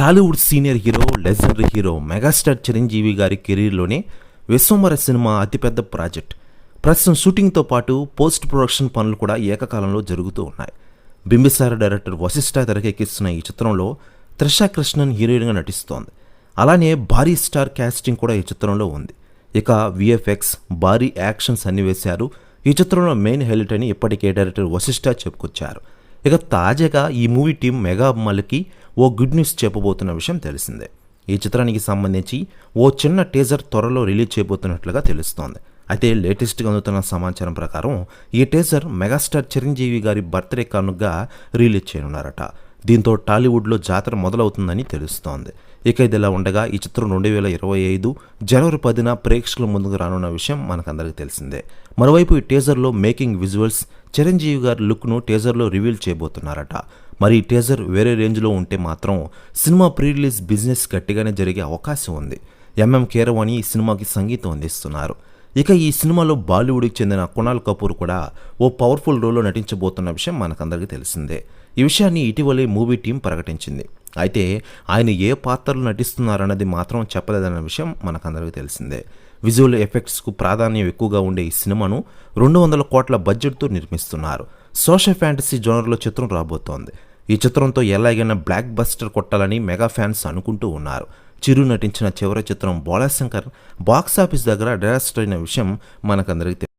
Tollywood senior hero legendary hero megastar Chiranjeevi గారి కెరీర్లోనే విశ్వమర cinema అతిపెద్ద ప్రాజెక్ట్. ప్రస్తుతం షూటింగ్తో పాటు పోస్ట్ ప్రొడక్షన్ పనులు కూడా ఏకకాలంలో జరుగుతూ ఉన్నాయి. బింబిసార డైరెక్టర్ వశిష్ఠ తెరకెక్కిస్తున్న ఈ చిత్రంలో త్రిషా కృష్ణన్ హీరోయిన్గా నటిస్తోంది. అలానే భారీ స్టార్ క్యాస్టింగ్ కూడా ఈ చిత్రంలో ఉంది. ఇక విఎఫ్ఎక్స్ భారీ యాక్షన్ సన్నివేశాలు ఈ చిత్రంలో మెయిన్ హైలైట్ అని ఇప్పటికే డైరెక్టర్ వశిష్ఠ చెప్పుకొచ్చారు. ఇక తాజాగా ఈ మూవీ టీం మెగా అమ్మలకి ఓ గుడ్ న్యూస్ చెప్పబోతున్న విషయం తెలిసిందే. ఈ చిత్రానికి సంబంధించి ఓ చిన్న టీజర్ త్వరలో రిలీజ్ చేయబోతున్నట్లుగా తెలుస్తోంది. అయితే లేటెస్ట్గా అందుతున్న సమాచారం ప్రకారం ఈ టీజర్ మెగాస్టార్ చిరంజీవి గారి బర్త్డే కానుకగా రిలీజ్ చేయనున్నారట. దీంతో టాలీవుడ్లో జాతర మొదలవుతుందని తెలుస్తోంది. ఇక ఇదిలా ఉండగా ఈ చిత్రం రెండు వేల ఇరవై ఐదు జనవరి పదిన ప్రేక్షకుల ముందుకు రానున్న విషయం మనకందరికీ తెలిసిందే. మరోవైపు ఈ టీజర్లో మేకింగ్ విజువల్స్ చిరంజీవి గారి లుక్ను టీజర్లో రివీల్ చేయబోతున్నారట. మరి ఈ టీజర్ వేరే రేంజ్లో ఉంటే మాత్రం సినిమా ప్రీ రిలీజ్ బిజినెస్ గట్టిగానే జరిగే అవకాశం ఉంది. ఎంఎం కీరవాణి ఈ సినిమాకి సంగీతం అందిస్తున్నారు. ఇక ఈ సినిమాలో బాలీవుడ్కి చెందిన కుణాల్ కపూర్ కూడా ఓ పవర్ఫుల్ రోల్లో నటించబోతున్న విషయం మనకందరికీ తెలిసిందే. ఈ విషయాన్ని ఇటీవలే మూవీ టీం ప్రకటించింది. అయితే ఆయన ఏ పాత్రలు నటిస్తున్నారన్నది మాత్రం చెప్పలేదన్న విషయం మనకందరికీ తెలిసిందే. విజువల్ ఎఫెక్ట్స్కు ప్రాధాన్యం ఎక్కువగా ఉండే ఈ సినిమాను రెండు వందల కోట్ల బడ్జెట్తో నిర్మిస్తున్నారు. సోషల్ ఫ్యాంటసీ జోనర్లో చిత్రం రాబోతోంది. ఈ చిత్రంతో ఎలాగైనా బ్లాక్ బస్టర్ కొట్టాలని మెగా ఫ్యాన్స్ అనుకుంటూ ఉన్నారు. చిరు నటించిన చివరి చిత్రం బోళాశంకర్ బాక్సాఫీస్ దగ్గర డైరెక్ట్ అయిన విషయం మనకందరికీ తెలి-